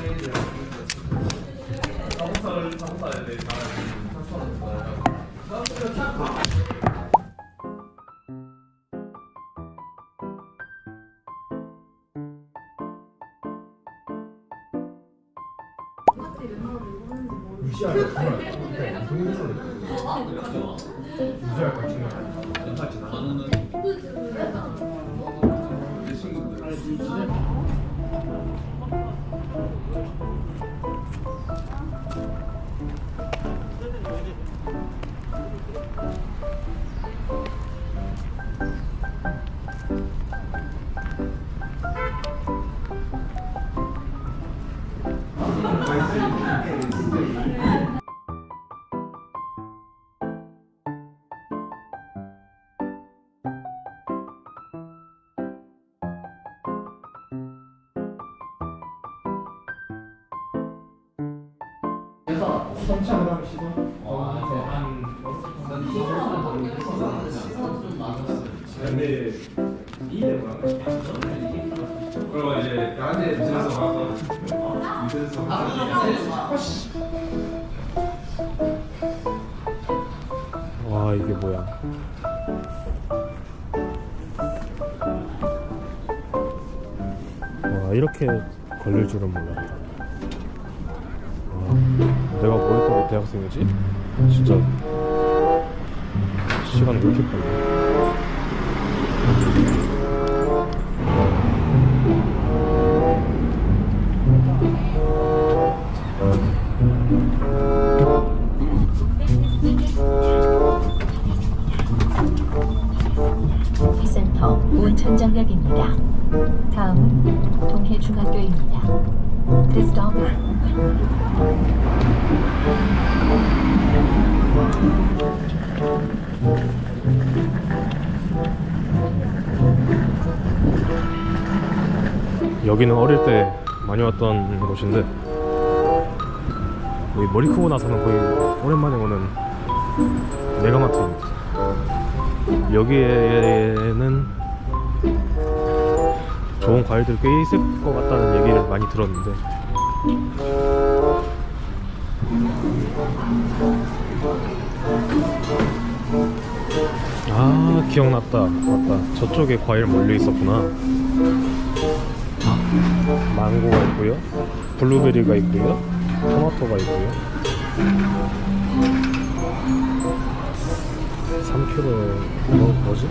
정말 무슨 소리 무시할 거 정말 연차 지나가는 내 친구들 성차 그다음 시도 근데 이게 뭐야? 그리고 이제 나한테 유재석 와서 유재석 와 이게 뭐야? 와 이렇게 걸릴 줄은 몰랐다. 와, 내가 뭐 했다고 대학생이지? 진짜 시간 왜 이렇게 빨라 센터 온천장역입니다. 다음은 동해중학교입니다. This is 여기는 어릴 때 많이 왔던 곳인데 거의 머리 크고 나서는 거의 오랜만에 오는 메가마트입니다. 여기에는 좋은 과일들 꽤 있을 것 같다는 얘기를 많이 들었는데 기억났다 맞다 저쪽에 과일 몰려 있었구나 망고가 있고요 블루베리가 있고요 토마토가 있고요 3kg 뭐, 뭐지?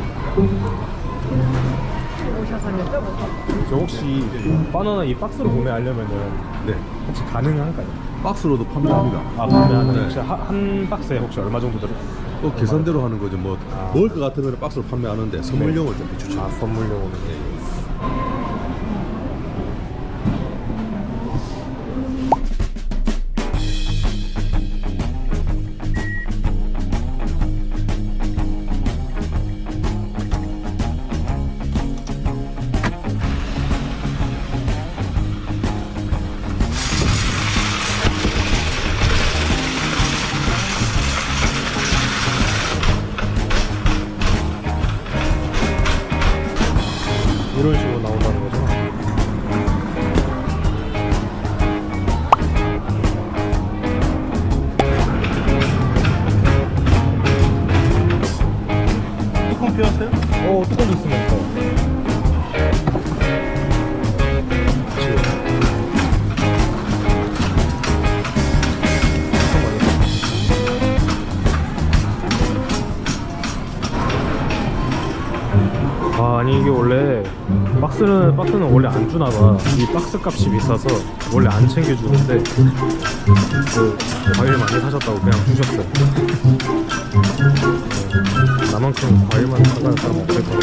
저 혹시 바나나 이 박스로 구매하려면은 네. 혹시 가능한가요? 박스로도 판매합니다. 아 구매하는 네. 혹시 한, 한 박스에 혹시 얼마 정도 들어? 또 계산대로 하는 거죠. 뭐 아. 먹을 것 거는 박스로 판매하는데 선물용을 좀 추천. 아 선물용으로 이런 식으로 박스는 원래 안 주나 봐. 이 박스 값이 비싸서 원래 안 챙겨 주는데 그 과일 많이 사셨다고 그냥 주셨어요. 네, 나만큼 과일만 사가는 사람 없을 거예요.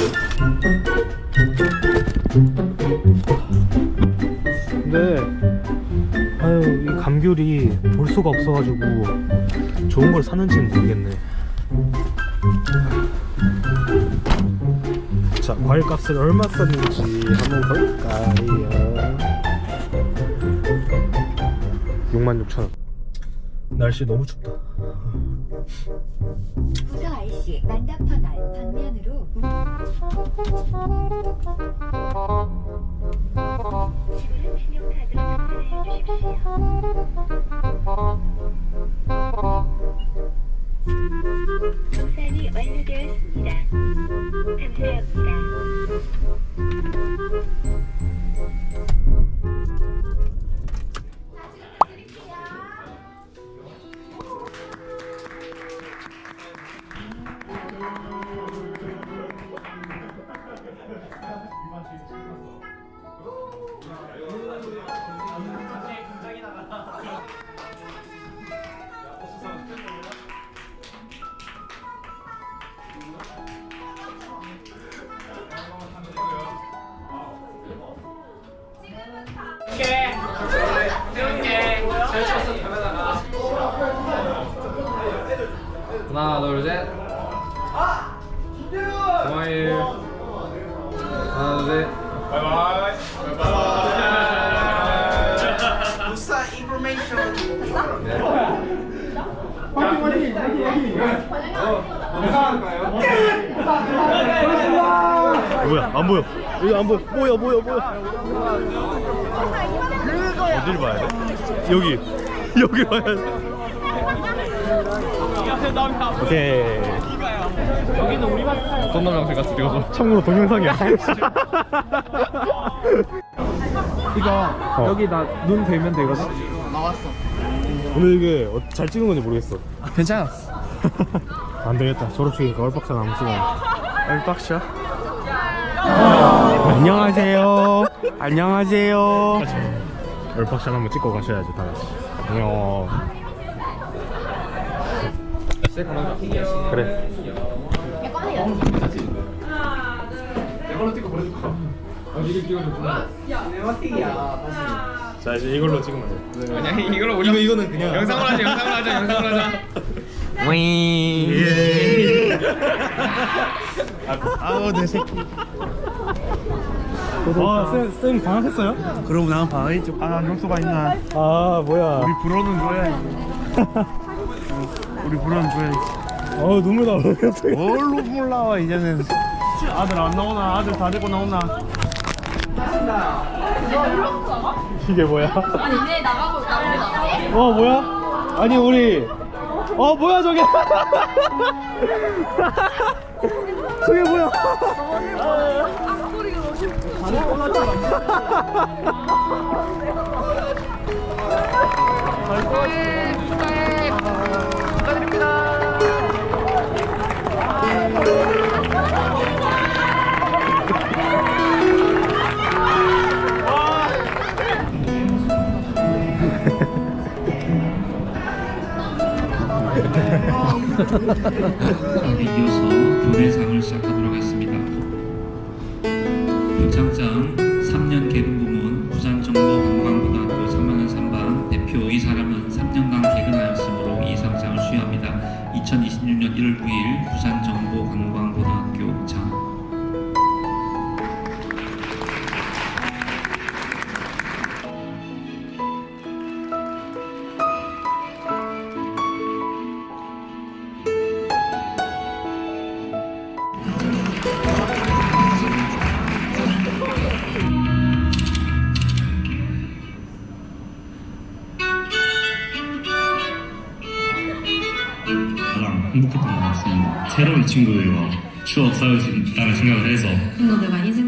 근데 아유 이 감귤이 볼 수가 없어가지고 좋은 걸 사는지는 모르겠네. 자 과일 값을 얼마 썼는지 한번 볼까요? 66,000원 날씨 너무 춥다. 부서 IC 만담터널 방면으로 지불은 신용카드로 접근해 주십시오. 하나 둘셋 스마일 하나 둘셋 뭐야? 안 보여. 여기 안 보여. 뭐야, 뭐야, 뭐야. 어딜 봐야 돼? 여기. 여기 봐야 돼. 오케이. 손놀랑 제가 드려서 참고로 동영상이야. 이거 어. 여기 나 눈 대면 되거든? 오늘 이게 어- 잘 찍은 건지 모르겠어. 괜찮았어 안 되겠다. 졸업식이니까 얼박샷 안 찍어. 얼박샷 안녕하세요. 안녕하세요. 얼박샷 한번 찍고 가셔야지 다 같이. 안녕. 그래. 이걸로 찍고 보내줄까? 어 이거 찍어줬구나 자 이제 이걸로 찍으면 돼. 아니야 이걸로 이거 이거는 그냥 영상으로 하자 영상으로 하자 영상으로 하자 아우 내 새끼. 아, 쌤, 쌤 방학했어요? 그럼 나는 좀 아, 안경수가 있나? 아, 뭐야. 우리 불어는 줘야지. 우리 불어는 줘야지. 어, 눈물. 갑자기. 뭘로 몰라 이제는. 아들 안 나오나? 아들 다 데리고 나오나? 이게 뭐야? 아니 왜 나가고 나갑니다. 어, 뭐야? 아니, 우리. 어, 뭐야, 저게? 저게 뭐야? 앞소리가 너무. 이어서 교대상을 시작하도록 친구들과 추억 쌓을 수 있다는 생각을 해서 내가 인생